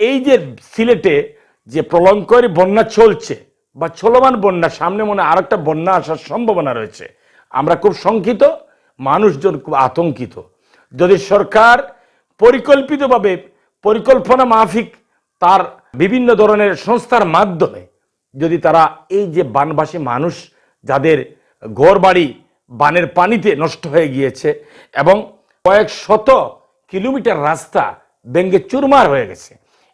এই যে সিলেটে যে প্রলঙ্করী বন্যা চলছে বা চলমান বন্যা, সামনে মনে আর একটা বন্যা আসার সম্ভাবনা রয়েছে। আমরা খুব শঙ্কিত, মানুষজন খুব আতঙ্কিত। যদি সরকার পরিকল্পিতভাবে পরিকল্পনা মাফিক তার বিভিন্ন ধরনের সংস্থার মাধ্যমে যদি তারা এই যে বানবাসী মানুষ যাদের ঘর বাড়ি বানের পানিতে নষ্ট হয়ে গিয়েছে এবং কয়েক শত কিলোমিটার রাস্তা ব্যঙ্গে চুরমার হয়ে গেছে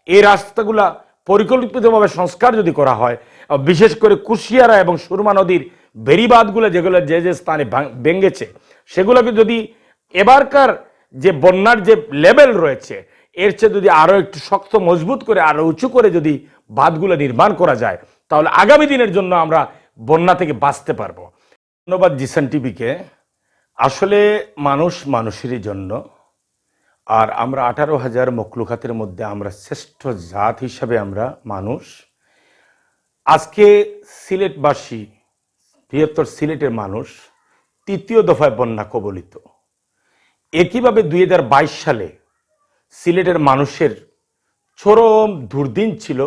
এই রাস্তাগুলা পরিকল্পিতভাবে সংস্কার যদি করা হয় বিশেষ করে কুশিয়ারা এবং সুরমা নদীর বেরিবাদগুলো যেগুলো যে যে স্থানে ভেঙেছে, সেগুলোকে যদি এবারকার যে বন্যার যে লেভেল রয়েছে, এর চেয়ে যদি আরও একটু শক্ত, মজবুত করে আরও উঁচু করে যদি বাঁধগুলো নির্মাণ করা যায়, তাহলে আগামী দিনের জন্য আমরা বন্যা থেকে বাঁচতে পারব। ধন্যবাদ জিসান টিভিকে। আসলে মানুষ মানুষেরই জন্য। আর আমরা আঠারো হাজার মকলুকাতের মধ্যে আমরা শ্রেষ্ঠ জাত হিসাবে আমরা মানুষ। আজকে সিলেটবাসী, বৃহত্তর সিলেটের মানুষ তৃতীয় দফায় বন্যা কবলিত। একইভাবে দুই হাজার বাইশ সালে সিলেটের মানুষের চরম দুর্দিন ছিল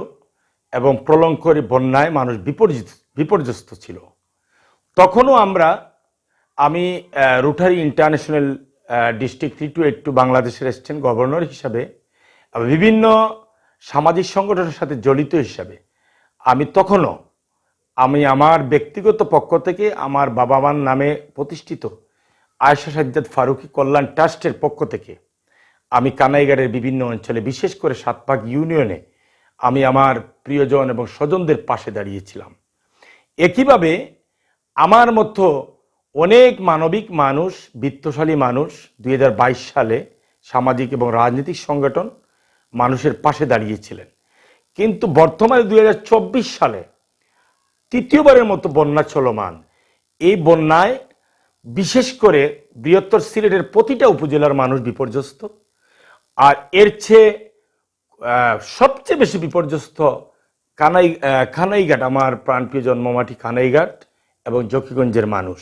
এবং প্রলঙ্করী বন্যায় মানুষ বিপর্যিত বিপর্যস্ত ছিল। তখনও আমরা, আমি Rotary International district three two eight two বাংলাদেশের এসছেন গভর্নর হিসাবে বিভিন্ন সামাজিক সংগঠনের সাথে জড়িত হিসাবে। আমি তখনও, আমি আমার ব্যক্তিগত পক্ষ থেকে আমার বাবা মার নামে প্রতিষ্ঠিত আয়সা সাজ্জাদ ফারুকি কল্যাণ ট্রাস্টের পক্ষ থেকে আমি কানাইগাড়ের বিভিন্ন অঞ্চলে, বিশেষ করে সাতপাক ইউনিয়নে আমি আমার প্রিয়জন এবং স্বজনদের পাশে দাঁড়িয়েছিলাম। একইভাবে আমার মতো অনেক মানবিক মানুষ, বিত্তশালী মানুষ দু হাজার বাইশ সালে সামাজিক এবং রাজনৈতিক সংগঠন মানুষের পাশে দাঁড়িয়েছিলেন। কিন্তু বর্তমানে দু হাজার চব্বিশ সালে তৃতীয়বারের মতো বন্যা চলমান। এই বন্যায় বিশেষ করে বৃহত্তর সিলেটের প্রতিটা উপজেলার মানুষ বিপর্যস্ত। আর এর চেয়ে সবচেয়ে বেশি বিপর্যস্ত কানাই কানাইঘাট, আমার প্রাণপ্রিয় জন্মমাটি কানাইঘাট এবং জকিগঞ্জের মানুষ।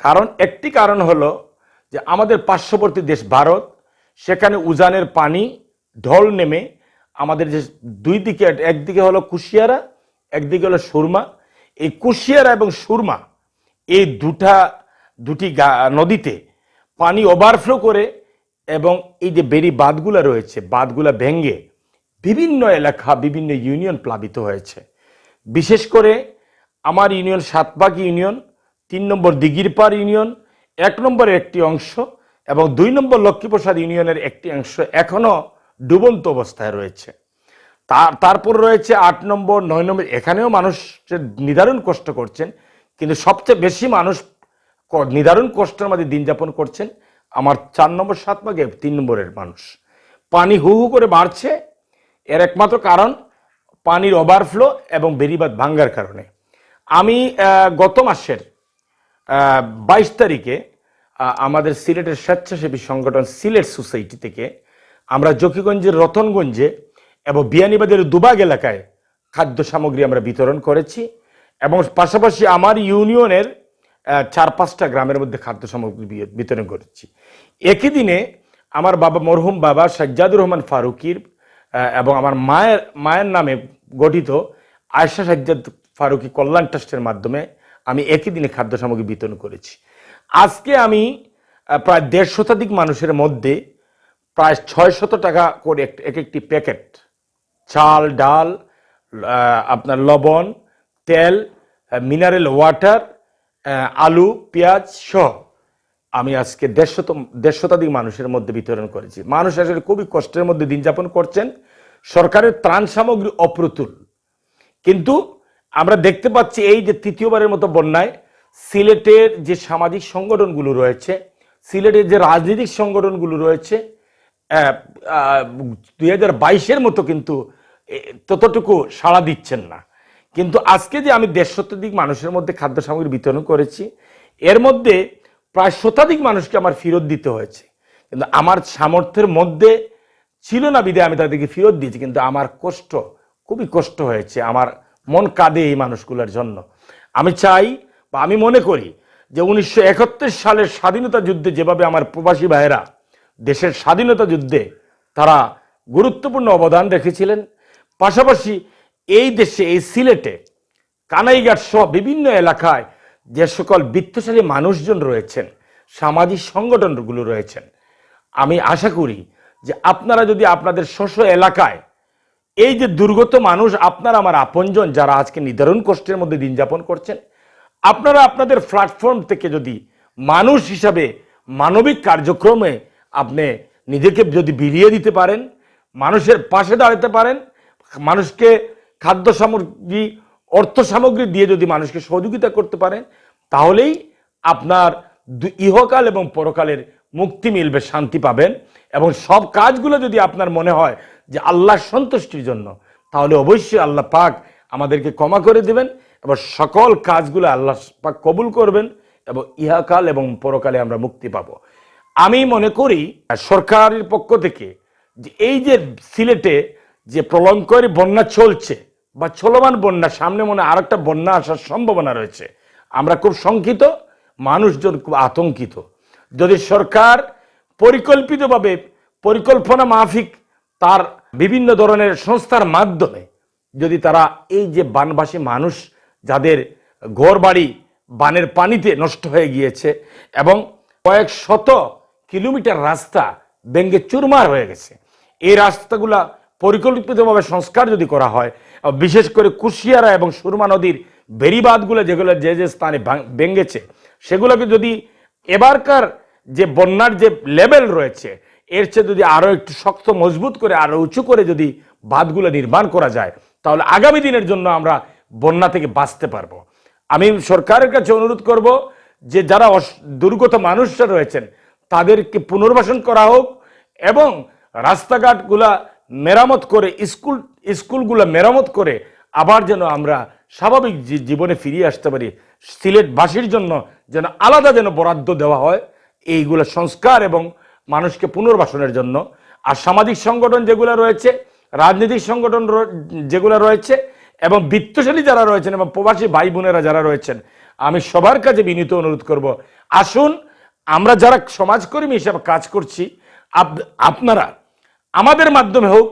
কারণ একটি কারণ হলো যে আমাদের পার্শ্ববর্তী দেশ ভারত, সেখানে উজানের পানি ঢল নেমে আমাদের যে দুই দিকে, একদিকে হলো কুশিয়ারা, একদিকে হলো সুরমা। এই কুশিয়ারা এবং সুরমা এই দুটা, দুটি নদীতে পানি ওভারফ্লো করে এবং এই যে বেরি বাঁধগুলো রয়েছে, বাঁধগুলা ভেঙ্গে বিভিন্ন এলাকা, বিভিন্ন ইউনিয়ন প্লাবিত হয়েছে। বিশেষ করে আমার ইউনিয়ন সাতবাগ ইউনিয়ন তিন নম্বর দিগিরপাড় ইউনিয়ন, এক নম্বরের একটি অংশ এবং দুই নম্বর লক্ষ্মীপ্রসাদ ইউনিয়নের একটি অংশ এখনও ডুবন্ত অবস্থায় রয়েছে। তার, তারপর রয়েছে আট নম্বর, নয় নম্বর, এখানেও মানুষ নিদারুণ কষ্ট করছেন, কিন্তু সবচেয়ে বেশি মানুষ নিদারুণ কষ্টের মধ্যে দিন যাপন করছেন আমার চার নম্বর সাত ভাগে তিন নম্বরের মানুষ। পানি হু হু করে বাড়ছে, এর একমাত্র কারণ পানির ওভারফ্লো এবং বেরিবাদ ভাঙ্গার কারণে। আমি গত মাসের বাইশ তারিখে আমাদের সিলেটের স্বেচ্ছাসেবী সংগঠন সিলেট সোসাইটি থেকে আমরা জকিগঞ্জের রতনগঞ্জে এবং বিয়ানীবাদের দুবাগ এলাকায় খাদ্য সামগ্রী আমরা বিতরণ করেছি এবং পাশাপাশি আমার ইউনিয়নের চার পাঁচটা গ্রামের মধ্যে খাদ্য সামগ্রী বিতরণ করেছি। একই দিনে আমার বাবা মরহুম বাবা সাজ্জাদুর রহমান ফারুকির এবং আমার মায়ের মায়ের নামে গঠিত আয়সা সাজ্জাদ ফারুকি কল্যাণ ট্রাস্টের মাধ্যমে আমি একই দিনে খাদ্য সামগ্রী বিতরণ করেছি। আজকে আমি প্রায় দেড় শতাধিক মানুষের মধ্যে প্রায় ছয় শত টাকা করে এক এক একটি প্যাকেট, চাল, ডাল আপনার লবণ, তেল, মিনারেল ওয়াটার আলু, পেঁয়াজ সহ আমি আজকে দেড়শত দেড় শতাধিক মানুষের মধ্যে বিতরণ করেছি। মানুষ আসলে খুবই কষ্টের মধ্যে দিন যাপন করছেন। সরকারের ত্রাণ সামগ্রী অপ্রতুল। কিন্তু আমরা দেখতে পাচ্ছি এই যে তৃতীয়বারের মতো বন্যায় সিলেটের যে সামাজিক সংগঠনগুলো রয়েছে, সিলেটের যে রাজনৈতিক সংগঠনগুলো রয়েছে দুই হাজার বাইশের মতো কিন্তু ততটুকু সাড়া দিচ্ছেন না। কিন্তু আজকে যে আমি দেড় শতাধিক মানুষের মধ্যে খাদ্য সামগ্রী বিতরণ করেছি, এর মধ্যে প্রায় শতাধিক মানুষকে আমার ফেরত দিতে হয়েছে। কিন্তু আমার সামর্থ্যের মধ্যে ছিল না বিদে আমি তাদেরকে ফেরত দিয়েছি, কিন্তু আমার কষ্ট, খুবই কষ্ট হয়েছে। আমার মন কাঁদে এই মানুষগুলোর জন্য। আমি চাই বা আমি মনে করি যে উনিশশো একাত্তর সালের স্বাধীনতা যুদ্ধে যেভাবে আমার প্রবাসী ভাইয়েরা দেশের স্বাধীনতা যুদ্ধে তারা গুরুত্বপূর্ণ অবদান রেখেছিলেন, পাশাপাশি এই দেশে, এই সিলেটে, কানাইঘাট সহ বিভিন্ন এলাকায় যে সকল বিত্তশালী মানুষজন রয়েছেন, সামাজিক সংগঠনগুলো রয়েছেন। আমি আশা করি যে আপনারা যদি আপনাদের স্বশ এলাকায় এই যে দুর্গত মানুষ, আপনার আমার আপনজন যারা আজকে নির্ধারণ কষ্টের মধ্যে দিন যাপন করছেন, আপনারা আপনাদের প্ল্যাটফর্ম থেকে যদি মানুষ হিসাবে মানবিক কার্যক্রমে আপনি নিজেকে যদি বিলিয়ে দিতে পারেন, মানুষের পাশে দাঁড়াতে পারেন, মানুষকে খাদ্য সামগ্রী, অর্থ সামগ্রী দিয়ে যদি মানুষকে সহযোগিতা করতে পারেন, তাহলেই আপনার ইহকাল এবং পরকালের মুক্তি মিলবে, শান্তি পাবেন এবং সব কাজগুলো যদি আপনার মনে হয় যে আল্লাহর সন্তুষ্টির জন্য, তাহলে অবশ্যই আল্লাহ পাক আমাদেরকে ক্ষমা করে দেবেন এবং সকল কাজগুলো আল্লাহ পাক কবুল করবেন এবং ইহাকাল এবং পরকালে আমরা মুক্তি পাব। আমি মনে করি সরকারের পক্ষ থেকে যে এই যে সিলেটে যে প্রলঙ্করী বন্যা চলছে বা চলমান বন্যা, সামনে মনে আর একটা বন্যা আসার সম্ভাবনা রয়েছে। আমরা খুব শঙ্কিত, মানুষজন খুব আতঙ্কিত। যদি সরকার পরিকল্পিতভাবে পরিকল্পনা মাফিক তার বিভিন্ন ধরনের সংস্থার মাধ্যমে যদি তারা এই যে বানবাসী মানুষ যাদের ঘর বাড়ি বানের পানিতে নষ্ট হয়ে গিয়েছে এবং কয়েক শত কিলোমিটার রাস্তা ব্যঙ্গে চুরমার হয়ে গেছে, এই রাস্তাগুলা পরিকল্পিতভাবে সংস্কার যদি করা হয়, বিশেষ করে কুশিয়ারা এবং সুরমা নদীর বেরিবাদগুলো যেগুলো যে যে স্থানে ভাঙ- ভেঙেছে, সেগুলোকে যদি এবারকার যে বন্যার যে লেভেল রয়েছে এর চেয়ে যদি আরও একটু শক্ত, মজবুত করে আরও উঁচু করে যদি বাঁধগুলো নির্মাণ করা যায়, তাহলে আগামী দিনের জন্য আমরা বন্যা থেকে বাঁচতে পারব। আমি সরকারের কাছে অনুরোধ করব যে যারা দুর্গত মানুষরা রয়েছেন, তাদেরকে পুনর্বাসন করা হোক এবং রাস্তাঘাটগুলা মেরামত করে, স্কুল, স্কুলগুলো মেরামত করে আবার যেন আমরা স্বাভাবিক জীবনে ফিরিয়ে আসতে পারি। সিলেটবাসীর জন্য যেন আলাদা যেন বরাদ্দ দেওয়া হয়, এইগুলো সংস্কার এবং মানুষকে পুনর্বাসনের জন্য। আর সামাজিক সংগঠন যেগুলো রয়েছে, রাজনৈতিক সংগঠন যেগুলো রয়েছে, এবং বিত্তশালী যারা রয়েছেন এবং প্রবাসী ভাই বোনেরা যারা রয়েছেন, আমি সবার কাছে বিনীত অনুরোধ করব, আসুন আমরা যারা সমাজকর্মী হিসাবে কাজ করছি আপনারা আমাদের মাধ্যমে হোক,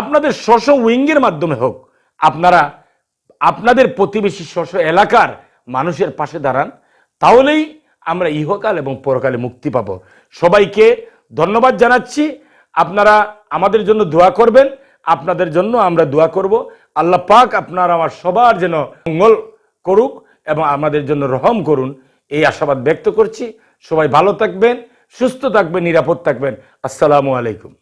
আপনাদের স্বশ উইঙ্গের মাধ্যমে হোক, আপনারা, আপনাদের প্রতিবেশী স্বশ এলাকার মানুষের পাশে দাঁড়ান, তাহলেই আমরা ইহকাল এবং পরকালে মুক্তি পাব। সবাইকে ধন্যবাদ জানাচ্ছি। আপনারা আমাদের জন্য দোয়া করবেন। আপনাদের জন্য আমরা দোয়া করব। আল্লাহ পাক আপনার আমার সবার যেন মঙ্গল করুক এবং আমাদের জন্য রহম করুন। এই আশাবাদ ব্যক্ত করছি। সবাই ভালো থাকবেন, সুস্থ থাকবেন, নিরাপদ থাকবেন। আসসালামু আলাইকুম।